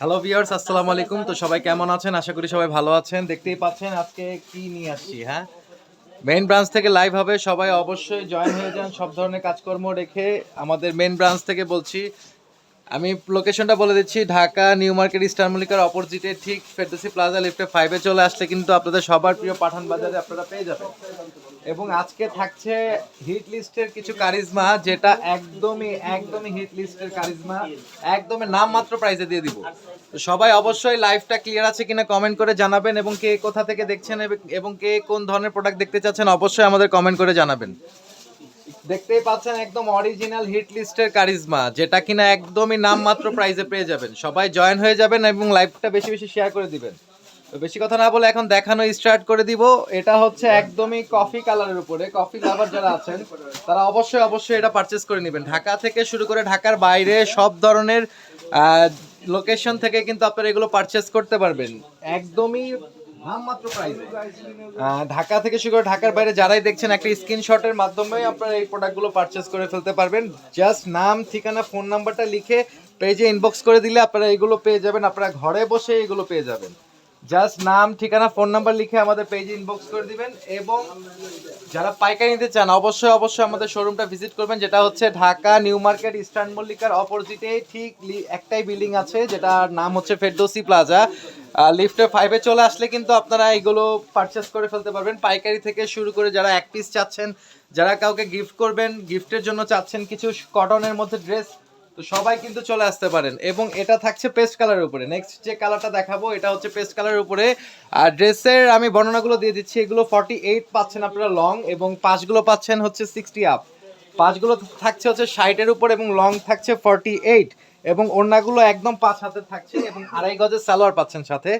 Hello viewers আসসালামু আলাইকুম। তো সবাই কেমন আছেন? আশা করি সবাই ভালো আছেন। দেখতেই পাচ্ছেন আজকে কি নিয়ে আসছি হ্যাঁ? মেইন ব্রাঞ্চ থেকে লাইভ হবে। সবাই অবশ্যই জয়েন হয়ে যান। সব ধরনের কাজকর্ম রেখে আমাদের মেইন ব্রাঞ্চ থেকে বলছি আমি লোকেশনটা বলে দিচ্ছি, ঢাকা, নিউ মার্কেট স্টার মল্লিকার অপোজিটে ঠিক ফেরদৌসি প্লাজা লিফটে ফাইভে চলে আসলে কিন্তু আপনাদের সবার প্রিয় পাঠান বাজারে আপনারা পেয়ে যাবেন। এবং আজকে থাকছে হিট লিস্টের কিছু কারিজমা যেটা একদমই একদমই হিট লিস্টের কারিজমা একদমই নামমাত্র প্রাইজে দিয়ে দিব। সবাই অবশ্যই লাইভটা ক্লিয়ার আছে কিনা কমেন্ট করে জানাবেন এবং কে কোথা থেকে দেখছেন এবং কে কোন ধরনের প্রোডাক্ট দেখতে চাচ্ছেন অবশ্যই আমাদের কমেন্ট করে জানাবেন। দেখতেই পাচ্ছেন একদম অরিজিনাল হিট লিস্টের কারিজমা, যেটা কিনা একদমই নামমাত্র প্রাইসে পেয়ে যাবেন। সবাই জয়েন হয়ে যাবেন এবং লাইভটা বেশি বেশি শেয়ার করে দিবেন। তো বেশি কথা না বলে এখন দেখানো স্টার্ট করে দিব। এটা হচ্ছে একদমই কফি কালারের উপরে। কফি লাভার যারা আছেন, তারা অবশ্যই অবশ্যই এটা পারচেস করে নেবেন। ঢাকা থেকে শুরু করে ঢাকার বাইরে সব ধরনের লোকেশন থেকে কিন্তু আপনারা এগুলো পারচেস করতে পারবেন। একদমই ঢাকা থেকে শুরু করে ঢাকার বাইরে যারাই দেখছেন একটা স্ক্রিনশটের মাধ্যমে আপনারা এই প্রোডাক্টগুলো পারচেস করে ফেলতে পারবেন। জাস্ট নাম, ঠিকানা ফোন নাম্বারটা লিখে পেজে ইনবক্স করে দিলে আপনারা এগুলো পেয়ে যাবেন। আপনারা ঘরে বসে এগুলো পেয়ে যাবেন। জাস্ট নাম, ঠিকানা ফোন নাম্বার লিখে আমাদের পেজে ইনবক্স করে দিবেন এবং যারা পাইকারি নিতে চান, অবশ্যই অবশ্যই আমাদের শোরুমটা ভিজিট করবেন, যেটা হচ্ছে ঢাকা, নিউ মার্কেট, ইস্টার্ন মল্লিকার অপোজিটে ঠিক একটাই বিল্ডিং আছে, যেটার নাম হচ্ছে ফেরদৌসি প্লাজা লিফটে ফাইভে চলে আসলে কিন্তু আপনারা এগুলো পারচেস করে ফেলতে পারবেন। পাইকারি থেকে শুরু করে যারা এক পিস চাচ্ছেন, যারা কাউকে গিফট করবেন গিফটের জন্য চাচ্ছেন কিছু কটনের মধ্যে ড্রেস তো সবাই কিন্তু চলে আসতে পারেন। এবং এটা থাকছে পেস্ট কালারের উপরে। নেক্সট যে কালারটা দেখাবো, এটা হচ্ছে পেস্ট কালারের উপরে। আর ড্রেসের আমি বর্ণনাগুলো দিয়ে দিচ্ছি। এগুলো ফর্টি এইট পাচ্ছেন আপনারা লং এবং পাঁচগুলো পাচ্ছেন হচ্ছে সিক্সটি আপ পাঁচগুলো থাকছে হচ্ছে ষাটের উপর এবং লং থাকছে ফর্টি এইট এবং ওড়নাগুলো একদম পাঁচ হাতে থাকছে এবং আড়াই গজের সালোয়ার পাচ্ছেন সাথে।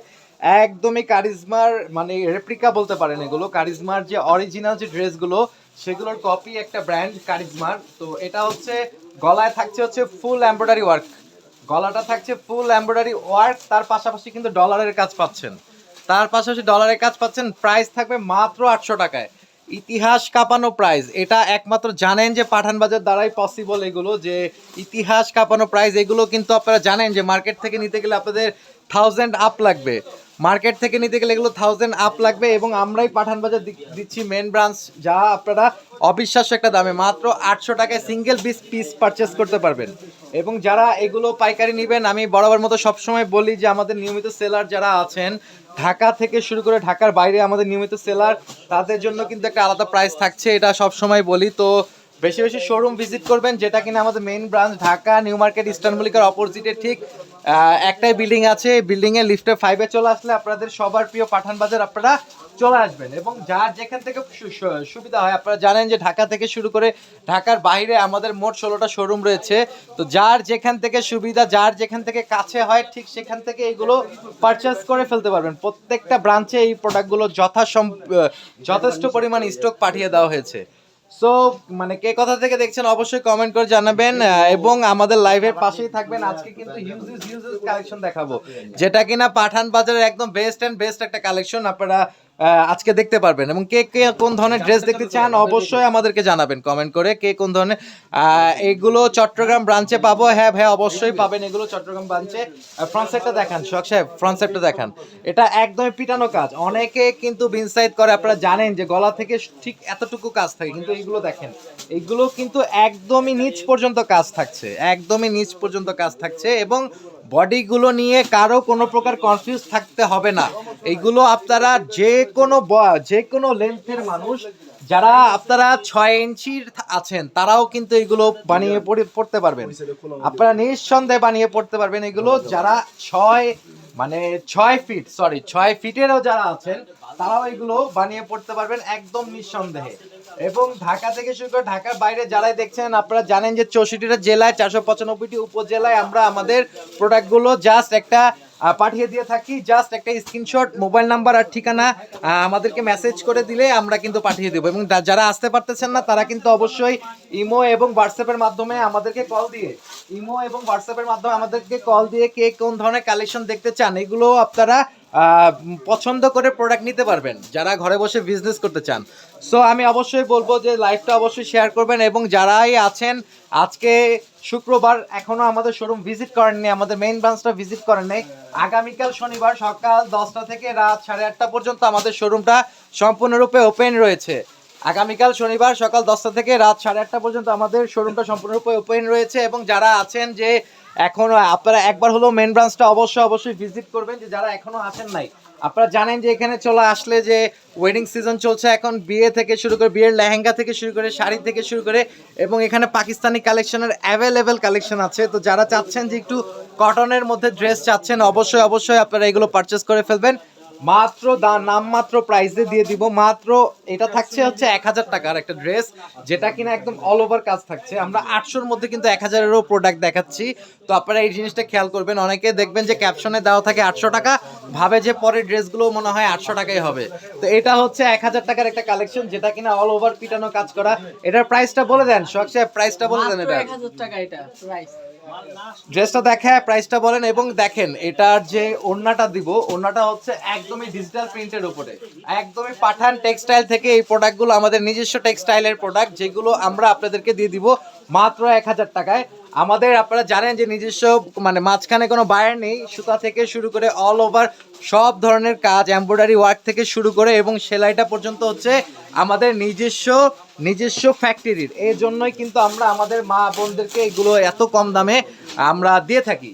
একদমই কারিজমার মানে রেপ্লিকা বলতে পারেন এগুলো। কারিজমার যে অরিজিনাল যে ড্রেসগুলো সেগুলোর কপি একটা ব্র্যান্ড কারিজমার। তো এটা হচ্ছে গলায় থাকছে হচ্ছে ফুল এমব্রয়ডারি ওয়ার্ক গলাটা থাকছে ফুল এমব্রয়ডারি ওয়ার্ক তার পাশাপাশি কিন্তু ডলারের কাজ পাচ্ছেন। তার পাশাপাশি ডলারের কাজ পাচ্ছেন প্রাইস থাকবে মাত্র আটশো টাকায়। ইতিহাস কাঁপানো প্রাইস এটা একমাত্র জানেন যে পাঠান বাজার দ্বারাই পসিবল এগুলো, যে ইতিহাস কাঁপানো প্রাইস এগুলো কিন্তু আপনারা জানেন যে মার্কেট থেকে নিতে গেলে আপনাদের থাউজেন্ড আপ লাগবে। মার্কেট থেকে নিতে গেলে এগুলো থাউজেন্ড আপ লাগবে এবং আমরাই পাঠান বাজার দিচ্ছি মেন ব্রাঞ্চ যা আপনারা অবিশ্বাস্য একটা দামে, মাত্র আটশো টাকায় সিঙ্গেল পিস পিস পারচেস করতে পারবেন। এবং যারা এগুলো পাইকারি নেবেন, আমি বরাবর মতো সবসময় বলি যে আমাদের নিয়মিত সেলার যারা আছেন, ঢাকা থেকে শুরু করে ঢাকার বাইরে আমাদের নিয়মিত সেলার তাদের জন্য কিন্তু একটা আলাদা প্রাইস থাকছে, এটা সবসময় বলি। তো বেশি বেশি শোরুম ভিজিট করবেন, যেটা কিনা আমাদের main branch Dhaka new market eastern মল্লিকার অপোজিটে ঠিক একটাই বিল্ডিং আছে। বিল্ডিং এ লিফটে ফাইভে চলে আসলে আপনাদের সবার প্রিয় পাঠান বাজার আপনারা চলে আসবেন। এবং যার যেখান থেকে সুবিধা হয়, আপনারা জানেন যে ঢাকা থেকে শুরু করে ঢাকার বাইরে আমাদের মোট ষোলোটা শোরুম রয়েছে। তো যার যেখান থেকে সুবিধা, যার যেখান থেকে কাছে হয়, ঠিক সেখান থেকে এগুলো পারচেস করে ফেলতে পারবেন। প্রত্যেকটা ব্রাঞ্চে এই প্রোডাক্টগুলো যথাসম যথেষ্ট পরিমাণ স্টক পাঠিয়ে দেওয়া হয়েছে। সো মানে কে কথা থেকে দেখছেন অবশ্যই কমেন্ট করে জানাবেন এবং আমাদের লাইভের পাশেই থাকবেন। আজকে কিন্তু হিউজ হিউজ কালেকশন দেখাবো। যেটা কিনা পাঠান বাজারের একদম বেস্ট এন্ড বেস্ট একটা কালেকশন আপনারা আজকে দেখতে পারবেন। এবং কে কে কোন ধরনের ড্রেস দেখতে চান অবশ্যই আমাদেরকে জানাবেন কমেন্ট করে কে কোন ধরনের এগুলো চট্টগ্রাম ব্রাঞ্চে পাবো। হ্যাঁ ভাই অবশ্যই পাবেন এগুলো চট্টগ্রাম ব্রাঞ্চে ফ্রন্ট সাইডটা দেখান শখ সাহেব ফ্রন্ট সাইডটা দেখান। এটা একদমই পিটানো কাজ। অনেকে কিন্তু বিনসাইড করে আপনারা জানেন যে গলা থেকে ঠিক এতটুকু কাজ থাকে কিন্তু এইগুলো দেখেন। এইগুলো কিন্তু একদমই নিচ পর্যন্ত কাজ থাকছে একদমই নিচ পর্যন্ত কাজ থাকছে এবং বডিগুলো নিয়ে কারও কোনো প্রকার কনফিউজ থাকতে হবে না। এইগুলো আপনারা যে কোনো যে কোনো লেন্থের মানুষ যারা আপনারা ছয় ইঞ্চির আছেন তারাও কিন্তু এগুলো বানিয়ে পড়ে- পড়তে পারবেন। আপনারা নিঃসন্দেহে বানিয়ে পড়তে পারবেন এগুলো। যারা ছয় মানে ছয় ফিট সরি ছয় ফিটেরও যারা আছেন তারাও এগুলো বানিয়ে পড়তে পারবেন একদম নিঃসন্দেহে। এবং ঢাকা থেকে শুরু করে ঢাকার বাইরে যারাই দেখছেন, আপনারা জানেন যে চৌষট্টিটা জেলায়, চারশো পঁচানব্বইটি উপজেলায় আমরা আমাদের প্রোডাক্টগুলো জাস্ট একটা পাঠিয়ে দিয়ে থাকি জাস্ট একটা স্ক্রিনশট মোবাইল নাম্বার আর ঠিকানা আমাদেরকে মেসেজ করে দিলে আমরা কিন্তু পাঠিয়ে দেবো। এবং যারা আসতে পারতেছেন না, তারা কিন্তু অবশ্যই ইমো এবং হোয়াটসঅ্যাপের মাধ্যমে আমাদেরকে কল দিয়ে, ইমো এবং হোয়াটসঅ্যাপের মাধ্যমে আমাদেরকে কল দিয়ে কে কোন ধরনের কালেকশন দেখতে চান এগুলো আপনারা পছন্দ করে প্রোডাক্ট নিতে পারবেন, যারা ঘরে বসে বিজনেস করতে চান। সো আমি অবশ্যই বলব যে লাইভটা অবশ্যই শেয়ার করবেন এবং যারাই আছেন, আজকে শুক্রবার এখনও আমাদের শোরুম ভিজিট করেননি, আমাদের মেইন ব্রাঞ্চটা ভিজিট করেন নাই। আগামীকাল শনিবার সকাল দশটা থেকে রাত সাড়ে আটটা পর্যন্ত আমাদের শোরুমটা সম্পূর্ণরূপে ওপেন রয়েছে। আগামীকাল শনিবার সকাল দশটা থেকে রাত সাড়ে আটটা পর্যন্ত আমাদের শোরুমটা সম্পূর্ণরূপে ওপেন রয়েছে এবং যারা আছেন যে এখনও, আপনারা একবার হলো মেন ব্রাঞ্চটা অবশ্যই অবশ্যই ভিজিট করবেন যে যারা এখনও আসেন নাই। আপনারা জানেন যে এখানে চলে আসলে যে ওয়েডিং সিজন চলছে এখন, বিয়ে থেকে শুরু করে, বিয়ের লেহেঙ্গা থেকে শুরু করে, শাড়ি থেকে শুরু করে এবং এখানে পাকিস্তানি কালেকশনের অ্যাভেলেবেল কালেকশন আছে। তো যারা চাচ্ছেন যে একটু কটনের মধ্যে ড্রেস চাচ্ছেন, অবশ্যই অবশ্যই আপনারা এগুলো পারচেস করে ফেলবেন। মাত্র দা নামমাত্র প্রাইসে দিয়ে দিব। মাত্র এটা থাকছে হচ্ছে এক হাজার টাকার একটা ড্রেস যেটা কিনা একদম অল ওভার কাজ থাকছে। আমরা আটশোর মধ্যে কিন্তু এক হাজারেরও প্রোডাক্ট দেখাচ্ছি। তো আপনারা এই জিনিসটা খেয়াল করবেন। অনেকে দেখবেন যে ক্যাপশনে দেওয়া থাকে আটশো টাকা ভাবে যে পরে ড্রেসগুলো মনে হয় আটশো টাকাই হবে। তো এটা হচ্ছে এক হাজার টাকার একটা কালেকশন যেটা কিনা অল ওভার পিটানো কাজ করা। এটার প্রাইসটা বলে দেন শখ সাহেব প্রাইসটা বলে দেন এটা এক হাজার টাকা এটা প্রাইস ড্রেসটা দেখে প্রাইসটা বলেন এবং দেখেন, এটার যে ওড়নাটা দিব, ওড়নাটা হচ্ছে একদমই ডিজিটাল প্রিন্টের উপরে। একদমই পাঠান টেক্সটাইল থেকে এই প্রোডাক্টগুলো আমাদের নিজস্ব টেক্সটাইলের প্রোডাক্ট যেগুলো আমরা আপনাদেরকে দিয়ে দিব মাত্র এক হাজার টাকায়। আমাদের আপনারা জানেন যে নিজস্ব মানে মাঝখানে কোনো বায়ার নেই, সুতা থেকে শুরু করে অল ওভার সব ধরনের কাজ এমব্রয়ডারি ওয়ার্ক থেকে শুরু করে এবং সেলাইটা পর্যন্ত হচ্ছে আমাদের নিজস্ব নিজস্ব ফ্যাক্টরির এই জন্যই কিন্তু আমরা আমাদের মা বোনদেরকে এগুলো এত কম দামে আমরা দিয়ে থাকি।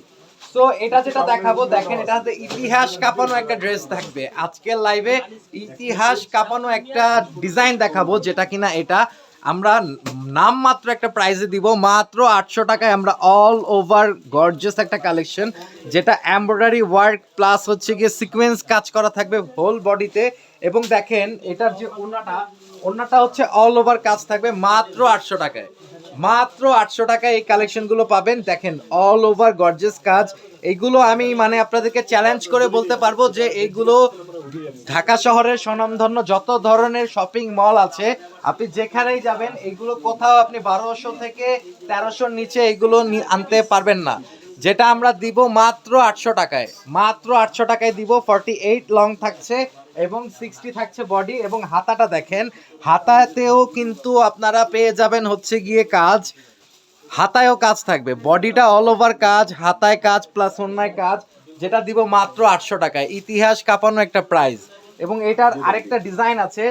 তো এটা যেটা দেখাবো, দেখেন, এটা হাতে ইতিহাস কাঁপানো একটা ড্রেস থাকবে। আজকের লাইভে ইতিহাস কাঁপানো একটা ডিজাইন দেখাবো, যেটা কিনা এটা। আমরা নাম মাত্র একটা প্রাইজে দিব, মাত্র আটশো টাকায় আমরা অল ওভার গর্জিয়াস একটা কালেকশন যেটা এমব্রয়ডারি ওয়ার্ক প্লাস হচ্ছে গিয়ে সিকোয়েন্স কাজ করা থাকবে হোল বডিতে এবং দেখেন, এটার যে ওড়নাটা ওড়নাটা হচ্ছে অল ওভার কাজ থাকবে মাত্র আটশো টাকায়। মাত্র আটশো টাকায় এই কালেকশনগুলো পাবেন। দেখেন অল ওভার গর্জেস কাজ। এইগুলো আমি মানে আপনাদেরকে চ্যালেঞ্জ করে বলতে পারব যে এইগুলো ঢাকা শহরের স্বনামধন্য যত ধরনের শপিং মল আছে, আপনি যেখানেই যাবেন, এগুলো কোথাও আপনি বারোশো থেকে তেরোশোর নিচে এগুলো আনতে পারবেন না। যেটা আমরা দিব মাত্র আটশো টাকায়। মাত্র আটশো টাকায় দিব ফর্টি এইট লং থাকছে এবং সিক্সটি থাকছে বডি এবং হাতাটা দেখেন, হাতাতেও কিন্তু আপনারা পেয়ে যাবেন হচ্ছে গিয়ে কাজ। হাতায়ও কাজ থাকবে। বডিটা অল ওভার কাজ, হাতায় কাজ প্লাস অন্যায় কাজ। যেটা দিব মাত্র আটশো টাকায়। ইতিহাস কাঁপানো একটা প্রাইস এবং এটার আরেকটা ডিজাইন আছে।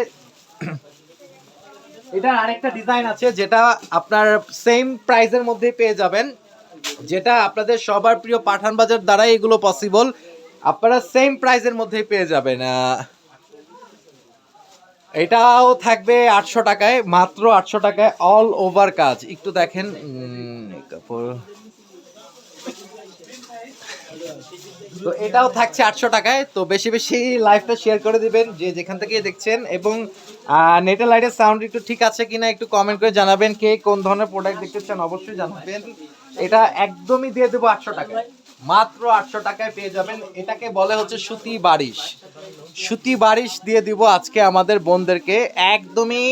এটার আরেকটা ডিজাইন আছে যেটা আপনার সেম প্রাইসের মধ্যেই পেয়ে যাবেন। যেটা আপনাদের সবার প্রিয় পাঠান বাজার দ্বারাই এগুলো পসিবল আপনারা সেম প্রাইসের মধ্যেই পেয়ে যাবেন। এটাও থাকবে আটশো টাকায়, মাত্র আটশো টাকায় অল ওভার কাজ। একটু দেখেন কাপড় তো এটাও থাকছে আটশো টাকায়। তো বেশি বেশি লাইভটা শেয়ার করে দিবেন, যে যেখান থেকে দেখছেন। এবং নেটের লাইটের সাউন্ড একটু ঠিক আছে কিনা একটু কমেন্ট করে জানাবেন, কে কোন ধরনের প্রোডাক্ট দেখতে চান অবশ্যই জানাবেন। এটা একদমই দিয়ে দেবো আটশো টাকায়। মাত্র আটশো টাকায় পেয়ে যাবেন। এটাকে বলে হচ্ছে সুতি বারিশ। সুতি বারিশ দিয়ে দিব আজকে আমাদের বোনদেরকে। একদমই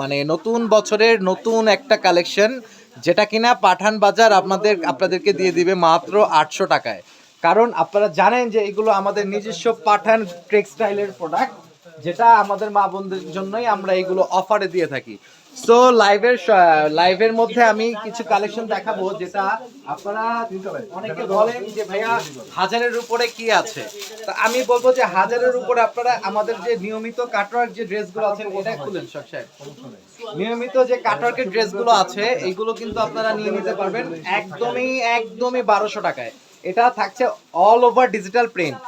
মানে নতুন বছরের নতুন একটা কালেকশন যেটা কিনা পাঠান বাজার আপনাদের, আপনাদেরকে দিয়ে দিবে মাত্র আটশো টাকায়। কারণ আপনারা জানেন যে এগুলো আমাদের নিজস্ব পাঠান টেক্সটাইলের প্রোডাক্ট যেটা আমাদের মা বোনদের জন্যই আমরা এগুলো অফারে দিয়ে থাকি। সো লাইভের লাইভের মধ্যে আমি কিছু কালেকশন দেখাবো যেটা আপনারা অনেকে বলেন যে, ভাইয়া, হাজারের উপরে কি আছে? তা আমি বলব যে, হাজারের উপরে আপনারা আমাদের যে নিয়মিত কাটওয়ার্ক যে ড্রেসগুলো আছে, এটা খুলেন, সব নিয়মিত যে কাটওয়ার্কের ড্রেসগুলো আছে এইগুলো কিন্তু আপনারা নিয়ে নিতে পারবেন একদমই একদমই বারোশো টাকায়। এটা থাকছে অল ওভার ডিজিটাল প্রিন্ট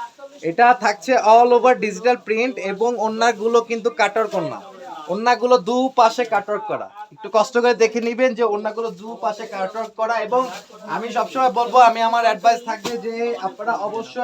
এটা থাকছে অল ওভার ডিজিটাল প্রিন্ট এবং অন্যগুলো কিন্তু কাটার কন্যা অন্যগুলো দু পাশে কাটওয়ার্ক করা। একটু কষ্ট করে দেখে নিবেন যে অন্যগুলো দু পাশে কাটওয়ার্ক করা এবং আমি সবসময় বলব, আমি আমার অ্যাডভাইস থাকবে যে আপনারা অবশ্যই